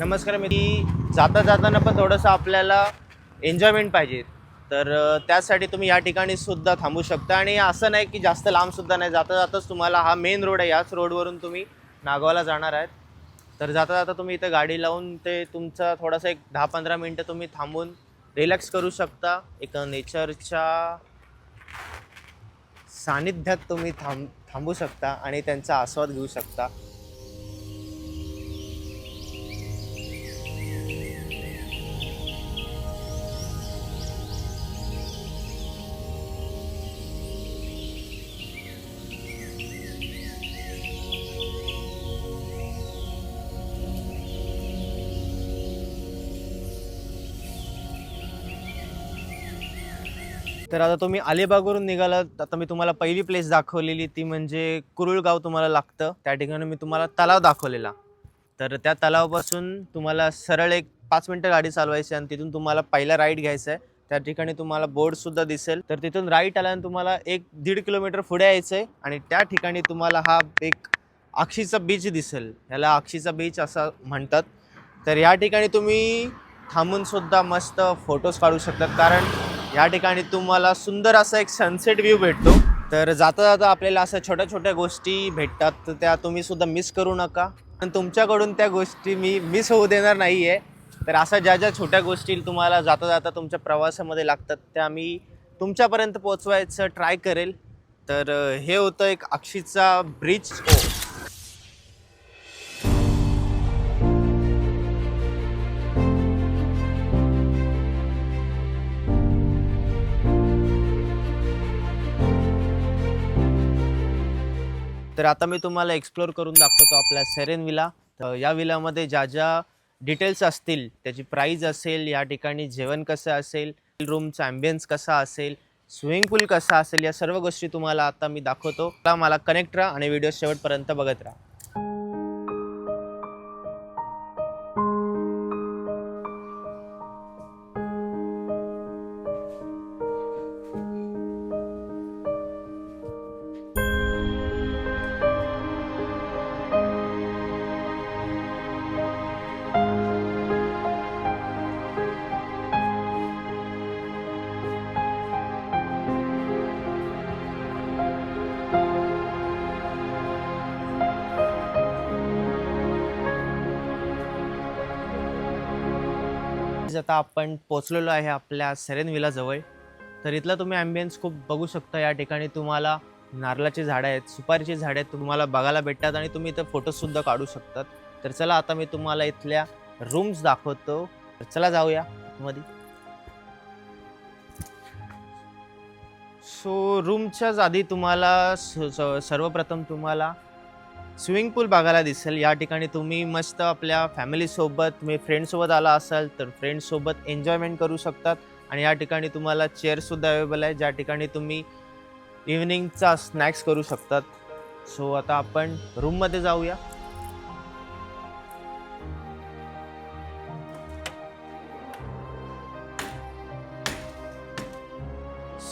नमस्कार मी जाता जाताना पण थोडंसं आपल्याला एन्जॉयमेंट पाहिजे. तर त्यासाठी तुम्ही या ठिकाणी सुद्धा थांबू शकता. आणि असं नाही की जास्त लांबसुद्धा नाही. जाता जाताच तुम्हाला हा मेन रोड आहे. याच रोडवरून तुम्ही नागावला जाणार आहेत. तर जाता जाता तुम्ही इथं गाडी लावून ते तुमचा थोडासा एक दहा पंधरा मिनटं तुम्ही थांबून रिलॅक्स करू शकता. एक नेचरच्या सानिध्यात तुम्ही थांब थांबू शकता आणि त्यांचा आस्वाद घेऊ शकता. तर आता तुम्ही अलिबागवरून निघालात. आता मी तुम्हाला पहिली प्लेस दाखवलेली ती म्हणजे कुरुळगाव तुम्हाला लागतं. त्या ठिकाणी मी तुम्हाला तलाव दाखवलेला. तर त्या तलावापासून तुम्हाला सरळ एक पाच मिनटं गाडी चालवायची आणि तिथून तुम्हाला पहिला राईड घ्यायचा आहे त्या ठिकाणी तुम्हाला बोर्डसुद्धा दिसेल. तर तिथून राईट आल्यानं तुम्हाला एक दीड किलोमीटर पुढे यायचं आहे आणि त्या ठिकाणी तुम्हाला हा एक अक्षीचा बीच दिसेल. ह्याला अक्षीचा बीच असं म्हणतात. तर या ठिकाणी तुम्ही थांबूनसुद्धा मस्त फोटोज काढू शकतात कारण या ठिकाणी तुम्हाला सुंदर असा एक सनसेट व्ह्यू भेटतो. तर जाता जाता आपल्याला अशा छोट्या छोट्या गोष्टी भेटतात तर त्या तुम्ही सुद्धा मिस करू नका. आणि तुमच्याकडून त्या गोष्टी मी मिस होऊ देणार नाही आहे तर अशा ज्या ज्या छोट्या गोष्टी तुम्हाला जाता जाता तुमच्या प्रवासामध्ये लागतात त्या मी तुमच्यापर्यंत पोचवायचं ट्राय करेल. तर हे होतं एक अक्षीचा ब्रिज तर आता मी तुम्हाला एक्सप्लोर करून दाखवतो आपल्या सेरेन विला तर या विलामध्ये ज्या ज्या डिटेल्स असतील त्याची प्राईज असेल या ठिकाणी जेवण कसं असेल रूमचा ॲम्बियन्स कसा असेल स्विमिंग पूल कसा असेल या सर्व गोष्टी तुम्हाला आता मी दाखवतो. मला कनेक्ट राहा आणि व्हिडिओ शेवटपर्यंत बघत राहा. आता आपण पोचलेलो आहे आपल्या सेरेन विलाजवळ तर इथला तुम्ही ॲम्बियन्स खूप बघू शकता. या ठिकाणी तुम्हाला नारळाची झाडं आहेत सुपारीची झाडं आहेत तुम्हाला बघायला भेटतात आणि तुम्ही इथं फोटोसुद्धा काढू शकतात. तर चला आता मी तुम्हाला इथल्या रूम्स दाखवतो. तर चला जाऊया मध्ये सो रूमच्याच आधी तुम्हाला सर्वप्रथम तुम्हाला स्विमिंग पूल बघायला दिसेल. या ठिकाणी तुम्ही मस्त आपल्या फॅमिलीसोबत तुम्ही फ्रेंडसोबत आला असाल तर फ्रेंड्ससोबत एन्जॉयमेंट करू शकतात. आणि या ठिकाणी तुम्हाला चेअरसुद्धा अवेलेबल आहे. ज्या ठिकाणी तुम्ही इव्हनिंगचा स्नॅक्स करू शकतात. सो आता आपण रूममध्ये जाऊया.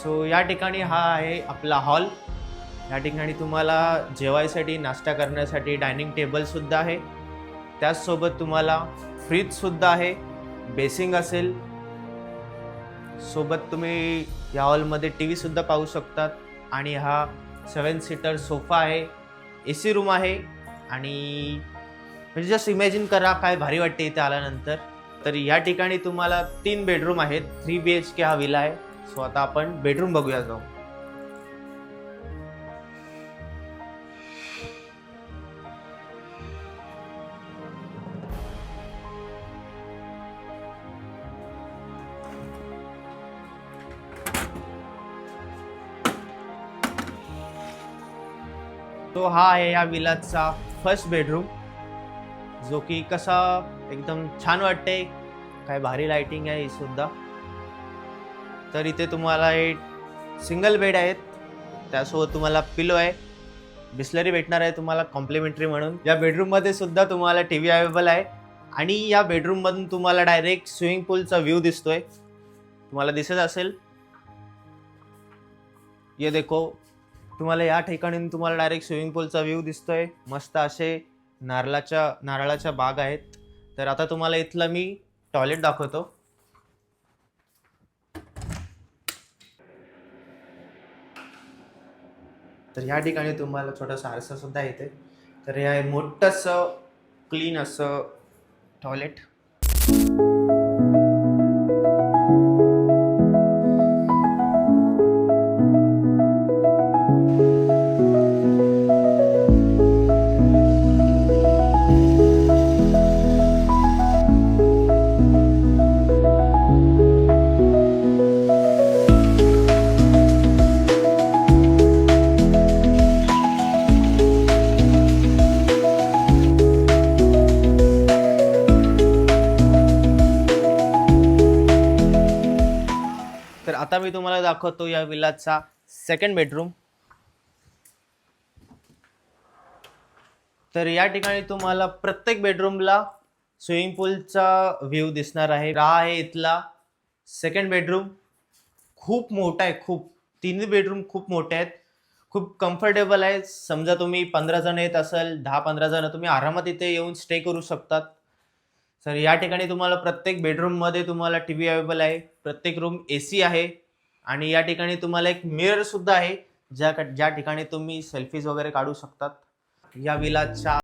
सो या ठिकाणी हा आहे आपला हॉल या ठिकाणी तुम्हाला जेवायसाठी नाश्ता करण्यासाठी डायनिंग टेबलसुद्धा आहे. त्याचसोबत तुम्हाला फ्रीजसुद्धा आहे. बेसिंग असेल. सोबत तुम्ही या हॉलमध्ये टी व्हीसुद्धा पाहू शकतात. आणि हा सेवन सीटर सोफा आहे. ए सी रूम आहे. आणि म्हणजे जस्ट इमॅजिन करा काय भारी वाटते इथे आल्यानंतर. तर या ठिकाणी तुम्हाला तीन बेडरूम आहेत. थ्री बी एच के हा विला आहे. सो आता आपण बेडरूम बघूया जाऊ तो हा आहे या विलाचा फर्स्ट बेडरूम जो की कसा एकदम छान वाटते काय भारी लायटिंग आहे ही सुद्धा. तर इथे तुम्हाला हे सिंगल बेड आहेत. त्यासोबत तुम्हाला पिलो आहे. बिस्लरी भेटणार आहे तुम्हाला कॉम्प्लिमेंटरी म्हणून. या बेडरूममध्ये सुद्धा तुम्हाला टी व्ही अवेलेबल आहे. आणि या बेडरूममधून तुम्हाला डायरेक्ट स्विमिंग पूलचा व्ह्यू दिसतोय. तुम्हाला दिसत असेल. ये देखो तुम्हाला या ठिकाणी तुम्हाला डायरेक्ट स्विमिंग पूलचा व्ह्यू दिसतोय. मस्त असे नारळाच्या नारळाच्या बाग आहेत. तर आता तुम्हाला इथलं मी टॉयलेट दाखवतो. तर ह्या ठिकाणी तुम्हाला छोटासा आरसा सुद्धा येते तर हे मोठंसं क्लीन असं टॉयलेट आता मी तुम्हाला दाखवतो या विलाचा सेकंड बेडरूम तर या ठिकाणी तुम्हाला प्रत्येक बेडरूमला स्विमिंग पूलचा व्ह्यू दिसणार आहे. हा आहे इथला सेकंड बेडरूम खूप मोठा आहे खूप. तिन्ही बेडरूम खूप मोठे आहेत. खूप कम्फर्टेबल आहे. समजा तुम्ही पंधरा जण येत असाल दहा पंधरा जण तुम्ही आरामात इथे येऊन स्टे करू शकतात. सर या ठिकाणी तुम्हाला प्रत्येक बेडरूममध्ये तुम्हाला टी व्ही अवेलेबल आहे प्रत्येक रूम ए सी आहे आणि या ठिकाणी तुम्हाला एक मिरर सुद्धा आहे ज्या ज्या ठिकाणी तुम्ही सेल्फीज वगैरे काढू शकतात. या विलाच्या